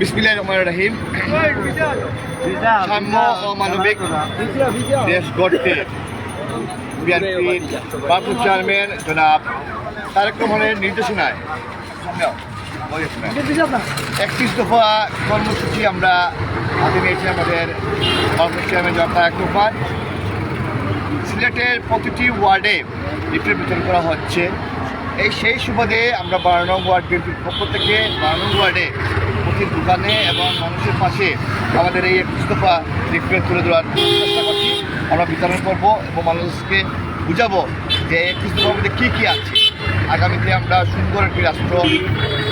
বিসমিল্লাহ রহমান রহিম। সাম্য ও মানবিক দেশ গড়তে বিএনপির বাবু চেয়ারম্যান জনাব তারেক রহমানের নির্দেশনায় একত্রিশ দফা কর্মসূচি আমরা হাতে নিয়েছি আমাদের বাবু চেয়ারম্যান জনাব তারেক রহমান। সিলেটের প্রতিটি ওয়ার্ডে বিতরণ করা হচ্ছে। এই সেই সুবাদে আমরা বারো নং ওয়ার্ড বিএনপির পক্ষ থেকে বারো নং ওয়ার্ডে প্রতি দোকানে এবং মানুষের পাশে আমাদের এই একত্রিশ দফা লিফলেট তুলে ধরার চেষ্টা করছি। আমরা বিতরণ করব এবং মানুষকে বুঝাবো যে একত্রিশ দফার মধ্যে কী কী আছে। আগামীতে আমরা সুন্দর একটি রাষ্ট্র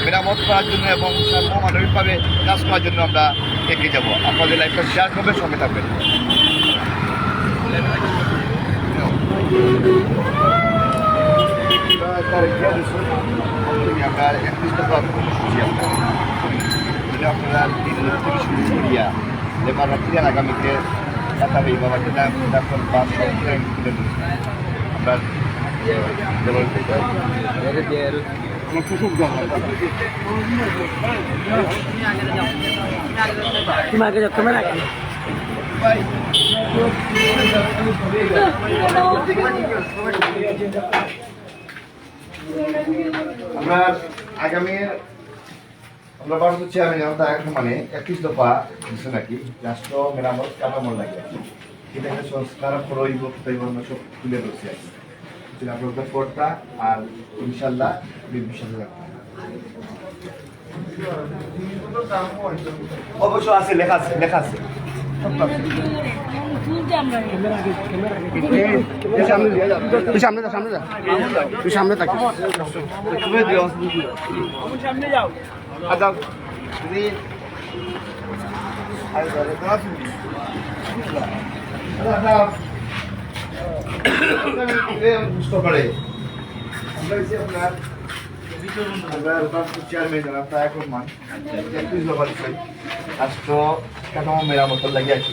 মেরামত করার জন্য এবং সাম্য মানবিকভাবে কাজ করার জন্য আমরা এগিয়ে যাব। আপনাদের লাইফটা শেয়ার করবে সঙ্গে থাকবেন। একত্রিশ এটা আপনারা তিন থেকে শুরু করিয়া লেবার রাত্রি আগামীতে দেখাবে বাবা যেটা এখন বাস সব আমরা লেবার আমার সুযোগ দেওয়া হয় তুমি আগে যাও ক্যামেরা আগে আমরা আগামী, আমরা ভারত চেয়ারম্যান জনতা এখন মানে একত্রিশ দফা দিচ্ছে নাকি? রাষ্ট্র, মেরামত, কাঠামোর লাগে। এটা একটা সংস্কার প্রয়োগ প্রয়োগ সব তুলে ধরছে আর কি। যেটা আপনাদের কর্তা আর ইনশাল্লাহ বিশ্বাসে অবশ্য আছে, লেখা আছে লেখা আছে। তুই সামনে যা সামনে যা তুই সামনে থাকি সামনে যাও আদা তুমি বুঝতে পারে আমরা হচ্ছে আপনার আমরা রূপান্তর চেয়ারম্যান যারা তারেক রহমান একত্রিশ দফা দিচ্ছি রাষ্ট্র কাঠামো মেরামত লাগিয়ে আছি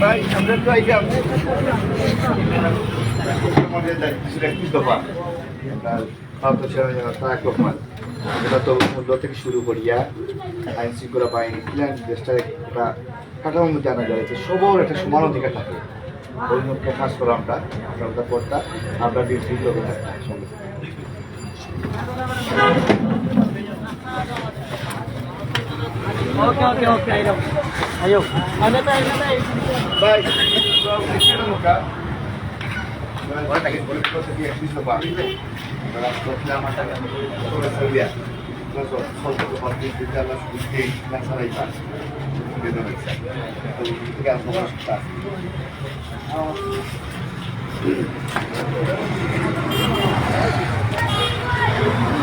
ভাই আমরা তো যে আমাদের একত্রিশ দফা তারেক তো মূল্য থেকে শুরু আইন শৃঙ্খলা বাহিনী ক্লিয়ার দেশটা একটা কাটার মধ্যে আনা যায় যে সবর একটা সমান অধিকার থাকে। ওই মুখে কাজ করো আমরা আমরা করতাম আমরা বিস্তৃত হবে Que no me sé. Entonces, te quedas como estás.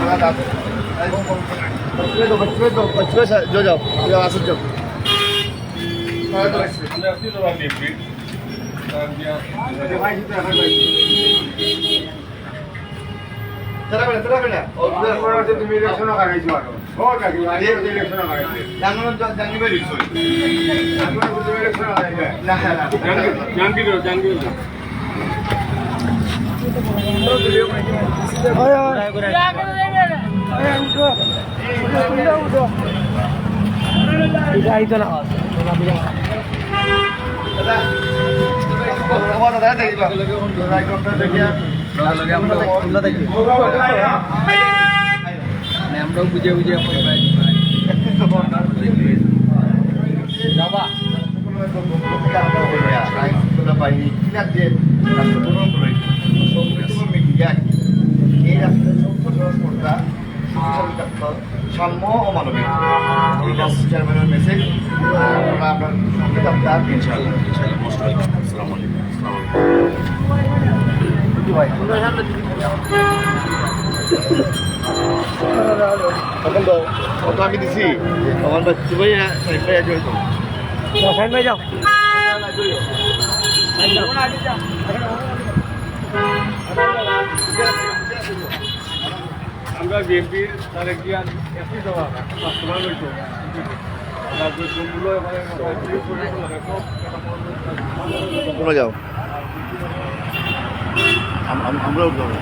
Nada. Pachredo, pachredo, pachredo, yo yo, yo vas a yo. তারা বেড়া তারা বেড়া তুমি ইলেকশন কাটাইছো আৰু ও কাকি আজি ইলেকশন কাটাইছে ডাঙৰ জানিব দিছো তুমি ইলেকশন কাটাইছে না না জানগির জানগির ওই ওই এটা আইতো না দাদা দাদা দেখিবা দাদা ডক্টর দেখিয়া আমরা বুঝে বুঝে বাবা বাহিনী কিনার যে রাষ্ট্র গ্রহণ করে এই রাষ্ট্রের সংগঠন কর্তা সাম্য ও মানবিক এইটা চেয়ারম্যানের মেসেজ আমরা আপনার সঙ্গে আপনার ইনশাআল্লাহ মোস্ট ওয়েলকাম আসসালামু আলাইকুম তখন তো কত আমি দিছি তখন ভাইয়া জড়িত সাইড ভাই যাও? আমরা বিএনপির তার একটি একটি দেওয়া বাস্তবায়ন কোনগুলো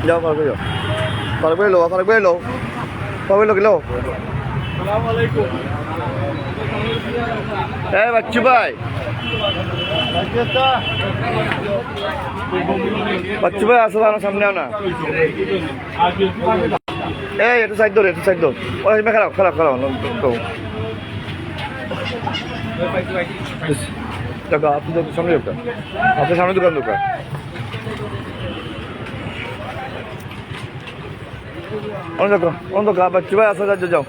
যাও লো? লো বাচ্চু ভাই। বাচ্চু ভাই আসো না সামনে না। এই একটু সাইড ধর একটু সাইড ধর। ও খারাপ খারাপ খারাপ দেখো আপনি সামনে দোকান আপনার সামনে দোকান দোকান অন্ধকার অন্ধকার বাচ্চু ভাই আসো যাও।